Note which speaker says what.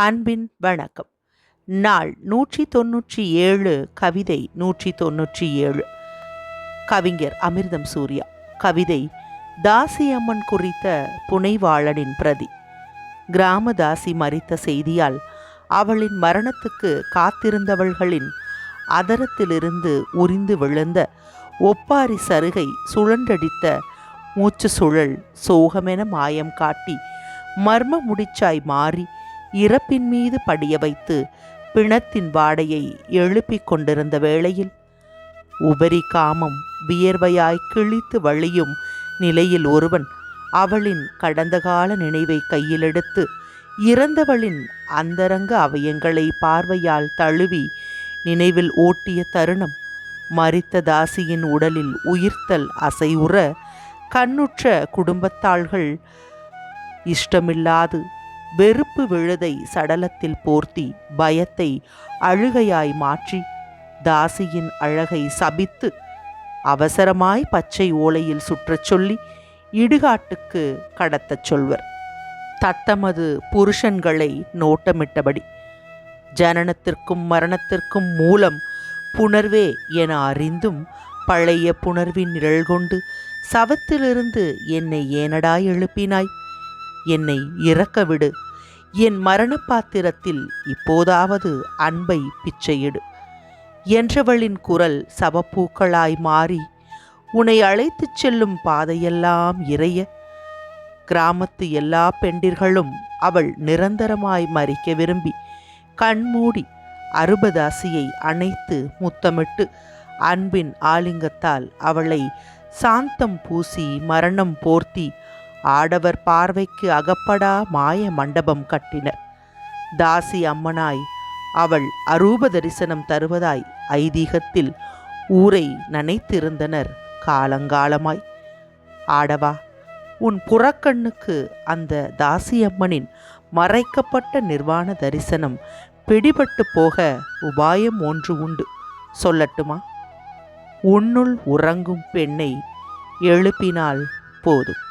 Speaker 1: அன்பின் வணக்கம். நாள் நூற்றி தொன்னூற்றி ஏழு கவிதை நூற்றி தொன்னூற்றி ஏழு கவிஞர் அமிர்தம் சூர்யா. கவிதை தாசியம்மன் குறித்த புனைவாளனின் பிரதி. கிராமதாசி மறித்த செய்தியால் அவளின் மரணத்துக்கு காத்திருந்தவள்களின் அதரத்திலிருந்து உரிந்து விழுந்த ஒப்பாரி சருகை சுழன்றடித்த மூச்சு சுழல் சோகமென மாயம் காட்டி மர்ம முடிச்சாய் மாறி இறப்பின் மீது படிய வைத்து பிணத்தின் வாடையை எழுப்பிக் கொண்டிருந்த வேளையில் உபரி காமம் வியர்வையாய் கிழித்து வழியும் நிலையில் ஒருவன் அவளின் கடந்த கால நினைவை கையிலெடுத்து இறந்தவளின் அந்தரங்க அவயங்களை பார்வையால் தழுவி நினைவில் ஓட்டிய தருணம் மரித்த தாசியின் உடலில் உயிர்த்தல் அசையுற கண்ணுற்ற குடும்பத்தாள்கள் இஷ்டமில்லாது வெறுப்பு விழுதை சடலத்தில் போர்த்தி பயத்தை அழுகையாய் மாற்றி தாசியின் அழகை சபித்து அவசரமாய் பச்சை ஓலையில் சுற்றச் சொல்லி இடுகாட்டுக்கு கடத்தச் சொல்வர். தத்தமது புருஷன்களை நோட்டமிட்டபடி ஜனனத்திற்கும் மரணத்திற்கும் மூலம் புணர்வே என அறிந்தும் பழைய புணர்வின் நிழல் கொண்டு சவத்திலிருந்து என்னை ஏனடா எழுப்பினாய்? என்னை இறக்கவிடு என் மரண பாத்திரத்தில் இப்போதாவது அன்பை பிச்சையிடு. என்றவளின் குரல் சவப்பூக்களாய் மாறி உன்னை அழைத்துச் செல்லும் பாதையெல்லாம் இறைய. கிராமத்து எல்லா பெண்டிர்களும் அவள் நிரந்தரமாய் மறிக்க விரும்பி கண்மூடி அருபதாசியை அணைத்து முத்தமிட்டு அன்பின் ஆலிங்கத்தால் அவளை சாந்தம் பூசி மரணம் போர்த்தி ஆடவர் பார்வைக்கு அகப்படா மாய மண்டபம் கட்டினர். தாசி அம்மனாய் அவள் அரூப தரிசனம் தருவதாய் ஐதீகத்தில் ஊரை நனைத்திருந்தனர் காலங்காலமாய். ஆடவா உன் புறக்கண்ணுக்கு அந்த தாசியம்மனின் மறைக்கப்பட்ட நிர்வாண தரிசனம் பிடிபட்டு போக உபாயம் ஒன்று உண்டு. சொல்லட்டுமா? உன்னுள் உறங்கும் பெண்ணை எழுப்பினால் போதும்.